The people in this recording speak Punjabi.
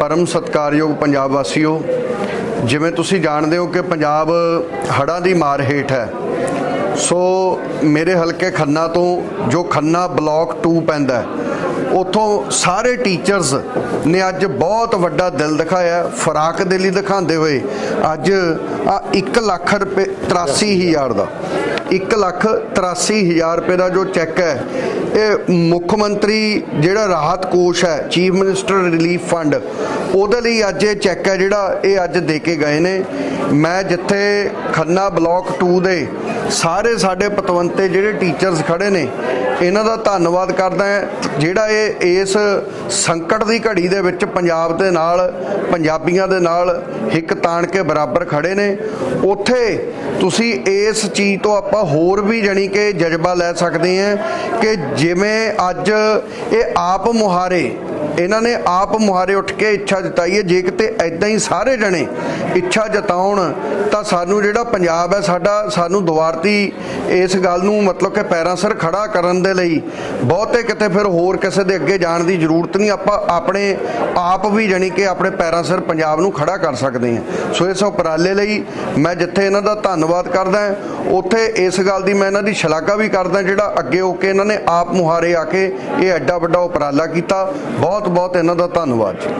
ਪਰਮ ਸਤਕਾਰਯੋਗ ਪੰਜਾਬ ਵਾਸੀਓ ਜਿਵੇਂ ਤੁਸੀਂ ਜਾਣਦੇ ਹੋ ਕਿ ਪੰਜਾਬ ਹੜ੍ਹਾਂ ਦੀ ਮਾਰ ਹੇਠ ਹੈ ਸੋ ਮੇਰੇ ਹਲਕੇ ਖੰਨਾ ਤੋਂ ਜੋ ਖੰਨਾ ਬਲਾਕ 2 ਪੈਂਦਾ ਹੈ, ਉੱਥੋਂ ਸਾਰੇ ਟੀਚਰਸ ਨੇ ਅੱਜ ਬਹੁਤ ਵੱਡਾ ਦਿਲ ਦਿਖਾਇਆ ਫਰਾਕ ਦੇ ਲਈ ਦਿਖਾਉਂਦੇ ਹੋਏ ਅੱਜ ਆ 1 ਲੱਖ ਰੁਪਏ 83 ਹਜ਼ਾਰ ਦਾ। 1 ਲੱਖ 83 ਹਜ਼ਾਰ ਰੁਪਏ ਦਾ ਜੋ ਚੈੱਕ ਹੈ, ਇਹ ਮੁੱਖ ਮੰਤਰੀ ਜਿਹੜਾ ਰਾਹਤ ਕੋਸ਼ ਹੈ, ਚੀਫ ਮਿਨਿਸਟਰ ਰਿਲੀਫ ਫੰਡ, ਉਹਦੇ ਲਈ ਅੱਜ ਇਹ ਚੈੱਕ ਹੈ ਜਿਹੜਾ ਇਹ ਅੱਜ ਦੇ ਕੇ ਗਏ ਨੇ। ਮੈਂ ਜਿੱਥੇ ਖੰਨਾ ਬਲਾਕ 2 ਦੇ ਸਾਰੇ ਸਾਡੇ ਪਤਵੰਤੇ ਜਿਹੜੇ ਟੀਚਰਸ ਖੜੇ ਨੇ ਇਹਨਾਂ ਦਾ ਧੰਨਵਾਦ ਕਰਦਾ ਜਿਹੜਾ ਇਹ ਇਸ ਸੰਕਟ ਦੀ ਘੜੀ ਦੇ ਵਿੱਚ ਪੰਜਾਬ ਦੇ ਨਾਲ, ਪੰਜਾਬੀਆਂ ਦੇ ਨਾਲ ਹਿੱਕ ਤਾਣ ਕੇ ਬਰਾਬਰ ਖੜੇ ਨੇ। ਉੱਥੇ ਤੁਸੀਂ ਇਸ ਚੀਜ਼ ਤੋਂ ਆਪਾਂ ਹੋਰ ਵੀ ਜਾਣੀ ਕਿ ਜਜ਼ਬਾ ਲੈ ਸਕਦੇ ਹਾਂ ਕਿ ਜਿਵੇਂ ਅੱਜ ਇਹ ਆਪ ਮੁਹਾਰੇ ਇਹਨਾਂ ਨੇ ਆਪ ਮੁਹਾਰੇ ਉੱਠ ਕੇ ਇੱਛਾ ਜਤਾਈ ਹੈ, ਜੇ ਕਿਤੇ ਐਦਾਂ ਹੀ ਸਾਰੇ ਜਣੇ ਇੱਛਾ ਜਤਾਉਣ, ਤਾਂ ਸਾਨੂੰ ਜਿਹੜਾ ਪੰਜਾਬ ਹੈ, ਸਾਡਾ, ਸਾਨੂੰ ਦੁਆਰਤੀ ਇਸ ਗੱਲ ਨੂੰ ਮਤਲਬ ਕਿ ਪੈਰਾਂ ਸਿਰ ਖੜਾ ਕਰਨ ਦੇ ਲਈ ਬਹੁਤੇ ਕਿਤੇ ਫਿਰ ਹੋਰ ਕਿਸੇ ਦੇ ਅੱਗੇ ਜਾਣ ਦੀ ਜ਼ਰੂਰਤ ਨਹੀਂ। ਆਪਾਂ ਆਪਣੇ ਆਪ ਵੀ ਜਾਣੀ ਕਿ ਆਪਣੇ ਪੈਰਾਂ ਸਿਰ ਪੰਜਾਬ ਨੂੰ ਖੜਾ ਕਰ ਸਕਦੇ ਹਾਂ। ਸੋ ਇਸ ਉਪਰਾਲੇ ਲਈ ਮੈਂ ਜਿੱਥੇ ਇਹਨਾਂ ਦਾ ਧੰਨਵਾਦ ਕਰਦਾ ਉੱਥੇ ਇਸ ਗੱਲ ਦੀ ਮੈਂ ਇਹਨਾਂ ਦੀ ਸ਼ਲਾਘਾ ਵੀ ਕਰਦਾ, ਜਿਹੜਾ ਅੱਗੇ ਹੋ ਕੇ ਇਹਨਾਂ ਨੇ ਆਪ ਮੁਹਾਰੇ ਆ ਕੇ ਇਹ ਐਡਾ ਵੱਡਾ ਉਪਰਾਲਾ ਕੀਤਾ। ਬਹੁਤ ਬਹੁਤ ਇਹਨਾਂ ਦਾ ਧੰਨਵਾਦ ਜੀ।